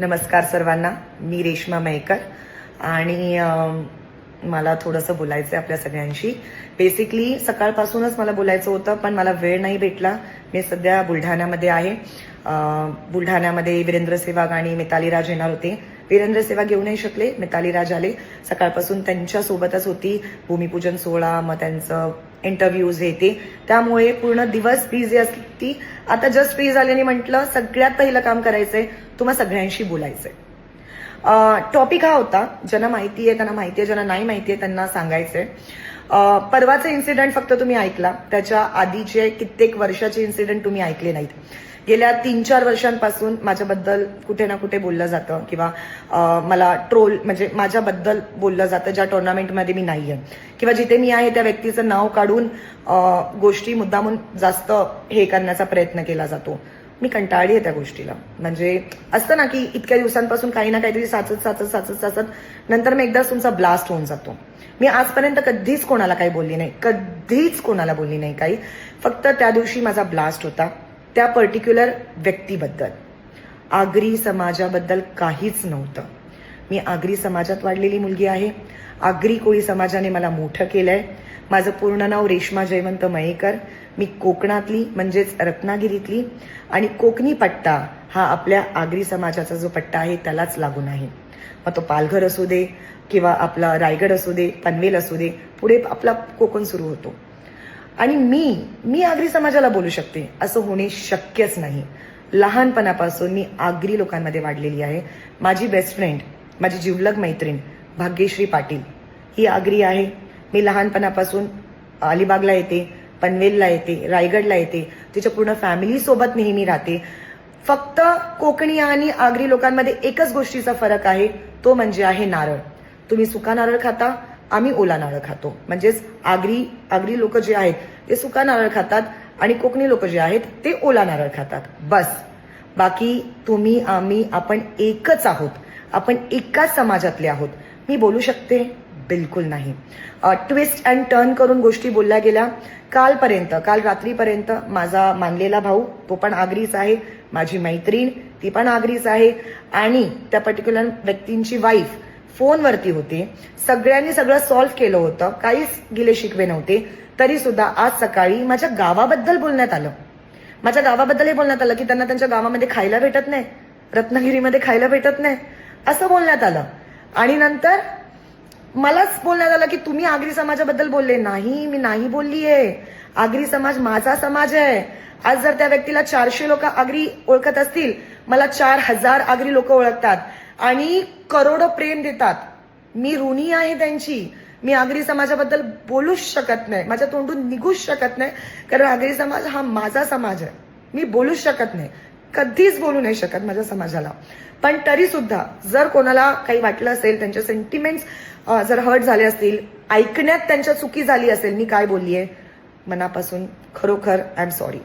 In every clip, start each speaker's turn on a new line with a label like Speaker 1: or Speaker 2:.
Speaker 1: नमस्कार सर्वांना. मी रेश्मा मयकर आणि मला थोडंसं बोलायचं आहे आपल्या सगळ्यांशी. बेसिकली सकाळपासूनच मला बोलायचं होतं पण मला वेळ नाही भेटला. मी सध्या बुलढाण्यामध्ये आहे. बुलढाण्यामध्ये वीरेंद्र सेवाग आणि मिताली राज येणार होते. वीरेंद्र सेवा येऊ नाही शकले मिताली राज आले. सकाळपासून त्यांच्यासोबतच होती. भूमिपूजन सोहळा मग त्यांचं इंटरव्ह्यूज हे ते त्यामुळे पूर्ण दिवस बिझी असती आता जस्ट फ्री झाल्याने म्हटलं सगळ्यात पहिलं काम करायचंय तुम्हा सगळ्यांशी बोलायचंय. टॉपिक हा होता ज्यांना माहिती आहे त्यांना माहिती आहे ज्यांना नाही माहिती आहे त्यांना सांगायचंय. परवाचा इन्सिडेंट फक्त तुम्ही ऐकला. त्याच्या आधीचे कित्येक वर्षाचे इन्सिडेंट तुम्ही ऐकले नाहीत. गेल्या तीन चार वर्षांपासून माझ्याबद्दल कुठे ना कुठे बोललं जातं किंवा मला ट्रोल म्हणजे माझ्याबद्दल बोललं जातं ज्या टुर्नामेंटमध्ये मी नाही आहे किंवा जिथे मी आहे त्या व्यक्तीचं नाव काढून गोष्टी मुद्दामून जास्त हे करण्याचा प्रयत्न केला जातो. मी कंटाळली आहे त्या गोष्टीला. म्हणजे असतं ना की इतक्या दिवसांपासून काही ना काहीतरी साचत साचत साचत साचत नंतर मग एकदाच तुमचा ब्लास्ट होऊन जातो. मी आजपर्यंत कधीच कोणाला काही बोलली नाही. कधीच कोणाला बोलली नाही काही. फक्त त्या दिवशी माझा ब्लास्ट होता. त्या पर्टिक्युलर व्यक्तीबद्दल. आगरी समाजाबद्दल काहीच नव्हतं. मी आगरी समाजात वाढलेली मुलगी आहे. आगरी कोळी समाजाने मला मोठं केलं आहे माझं पूर्ण नाव रेश्मा जयवंत मयेकर. मी कोकणातली म्हणजेच रत्नागिरीतली. आणि कोकणी पट्टा हा आपल्या आगरी समाजाचा जो पट्टा आहे त्यालाच लागून आहे. मग तो पालघर असू दे किंवा आपला रायगड असू दे पनवेल असू दे पुढे आपला कोकण सुरू होतो. आणि मी मी आगरी समाजाला बोलू शकते असं होणे शक्यच नाही. लहानपणापासून मी आगरी लोकांमध्ये वाढलेली आहे. माझी बेस्ट फ्रेंड माझी जिवलग मैत्रीण भाग्यश्री पाटील. ही आगरी आहे. मी लहानपणापासून अलिबागला येते पनवेलला येते रायगडला येते. तिच्या पूर्ण फॅमिलीसोबत नेहमी राहते. फक्त कोकणी आणि आगरी लोकांमध्ये एकच गोष्टीचा फरक आहे तो म्हणजे आहे नारळ. तुम्ही सुका नारळ खाता आम्ही ओला नारळ खातो. म्हणजेच आगरी आगरी लोक जे आहेत ते सुका नारळ खातात आणि कोकणी लोक जे आहेत ते ओला नारळ खातात. बस. बाकी तुम्ही आम्ही आपण एकच आहोत. आपण एकाच समाजातले आहोत. मी बोलू शकते? बिलकुल नाही. ट्विस्ट अँड टर्न करून गोष्टी बोलल्या गेल्या. कालपर्यंत काल रात्रीपर्यंत माझा मानलेला भाऊ तो पण आगरीच आहे. माझी मैत्रीण ती पण आगरीच आहे. आणि त्या पर्टिक्युलर व्यक्तींची वाईफ फोनवरती होती. सगळ्यांनी सगळं सॉल्व्ह केलं होतं. काहीच गिले शिकवे नव्हते. तरी सुद्धा आज सकाळी माझ्या गावाबद्दल बोलण्यात आलं. माझ्या गावाबद्दलही बोलण्यात आलं की त्यांना त्यांच्या गावामध्ये खायला भेटत नाही. रत्नागिरीमध्ये खायला भेटत नाही. असं बोलण्यात आलं. आणि नंतर मलाच बोलण्यात आलं की तुम्ही आगरी समाजाबद्दल बोलले. नाही मी नाही बोलली आहे आगरी समाज माझा समाज आहे. आज जर त्या व्यक्तीला चारशे लोक आगरी ओळखत असतील मला चार हजार आगरी लोक ओळखतात. आणि करोडो प्रेम देतात. मी ऋणी आहे त्यांची. मी आगरी समाजाबद्दल बोलूच शकत नाही. माझ्या तोंडून निघूच शकत नाही. कारण आगरी समाज हा माझा समाज आहे. मी बोलूच शकत नाही. कधीच बोलू नाही शकत माझ्या समाजाला. पण तरी सुद्धा जर कोणाला काही वाटलं असेल त्यांचे सेंटिमेंट्स जर हर्ट झाले असतील ऐकण्यात त्यांच्या चुकी झाली असेल मी काय बोललीये? मनापासून खरोखर आय एम सॉरी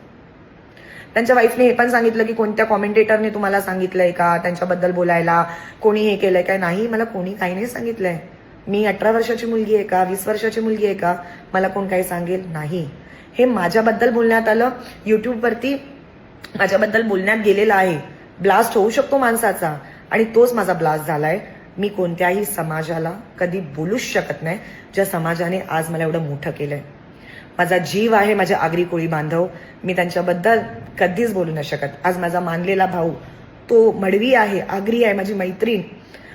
Speaker 1: त्यांच्या वाईफने हे पण सांगितलं की कोणत्या कॉमेंटेटरने तुम्हाला सांगितलंय का? त्यांच्याबद्दल बोलायला. कोणी हे केलंय काय? नाही मला कोणी काही नाही सांगितलंय. मी अठरा वर्षाची मुलगी आहे का? वीस वर्षाची मुलगी आहे का? मला कोण काही सांगेल? नाही. हे माझ्याबद्दल बोलण्यात आलं. युट्यूबवरती माझ्याबद्दल बोलण्यात गेलेलं आहे. ब्लास्ट होऊ शकतो माणसाचा. आणि तोच माझा ब्लास्ट झालाय. मी कोणत्याही समाजाला कधी बोलूच शकत नाही. ज्या समाजाने आज मला एवढं मोठं केलंय. माझा जीव आहे माझ्या आगरी कोळी बांधव. मी त्यांच्याबद्दल कधीच बोलू नाही शकत. आज माझा मानलेला भाऊ तो मडवी आहे आगरी आहे माझी मैत्रीण.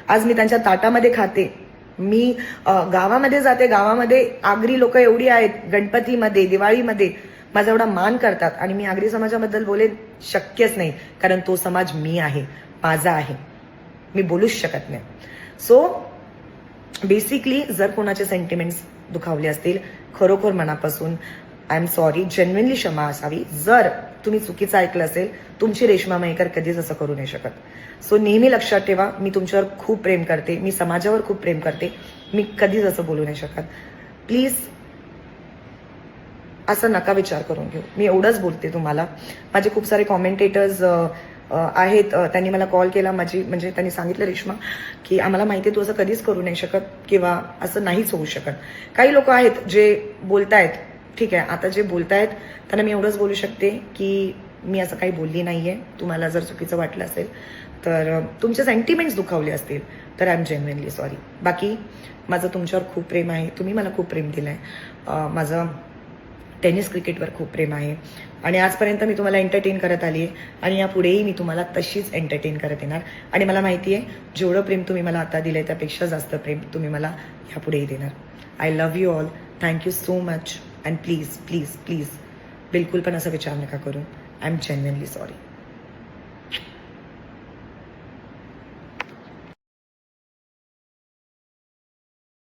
Speaker 1: आज मी त्यांच्या ताटामध्ये खाते. मी गावामध्ये जाते. गावामध्ये आगरी लोक एवढी आहेत. गणपतीमध्ये दिवाळीमध्ये. माझा एवढा मान करतात आणि मी आगरी समाजाबद्दल बोलेन शक्यच नाही. कारण तो समाज मी आहे माझा आहे. मी बोलूच शकत नाही. सो बेसिकली जर कोणाचे सेंटिमेंट्स दुखावले असतील खरोखर मनापासून आय एम सॉरी जेन्युनली क्षमा असावी. जर तुम्ही चुकीचं ऐकलं असेल तुमची रेश्मा मयेकर कधीच असं करू नाही शकत. सो नेहमी लक्षात ठेवा मी तुमच्यावर खूप प्रेम करते मी समाजावर खूप प्रेम करते मी कधीच असं बोलू नाही शकत. प्लीज असं नका विचार करून घेऊ. मी एवढंच बोलते तुम्हाला. माझे खूप सारे कॉमेंटेटर्स आहेत. त्यांनी मला कॉल केला. माझी म्हणजे त्यांनी सांगितलं रेश्मा की आम्हाला माहिती आहे तू असं कधीच करू नाही शकत किंवा असं नाहीच होऊ शकत. काही लोक आहेत जे बोलतायत ठीक आहे आता जे बोलतायत त्यांना मी एवढंच बोलू शकते की मी असं काही बोलली नाही आहे तुम्हाला जर चुकीचं वाटलं असेल तर तुमचे सेंटिमेंट्स दुखावले असतील तर आय एम जेन्युनली सॉरी बाकी माझं तुमच्यावर खूप प्रेम आहे. तुम्ही मला खूप प्रेम दिलं आहे माझं टेनिस क्रिकेटवर खूप प्रेम आहे. आणि आजपर्यंत मी तुम्हाला एंटरटेन करत आली आहे आणि यापुढेही मी तुम्हाला तशीच एंटरटेन करत येणार. आणि मला माहिती आहे जेवढं प्रेम तुम्ही मला आता दिलं आहे त्यापेक्षा जास्त प्रेम तुम्ही मला यापुढेही देणार. I love you all thank you so much and please please please बिलकुल पण असा विचार नका करू. I am genuinely sorry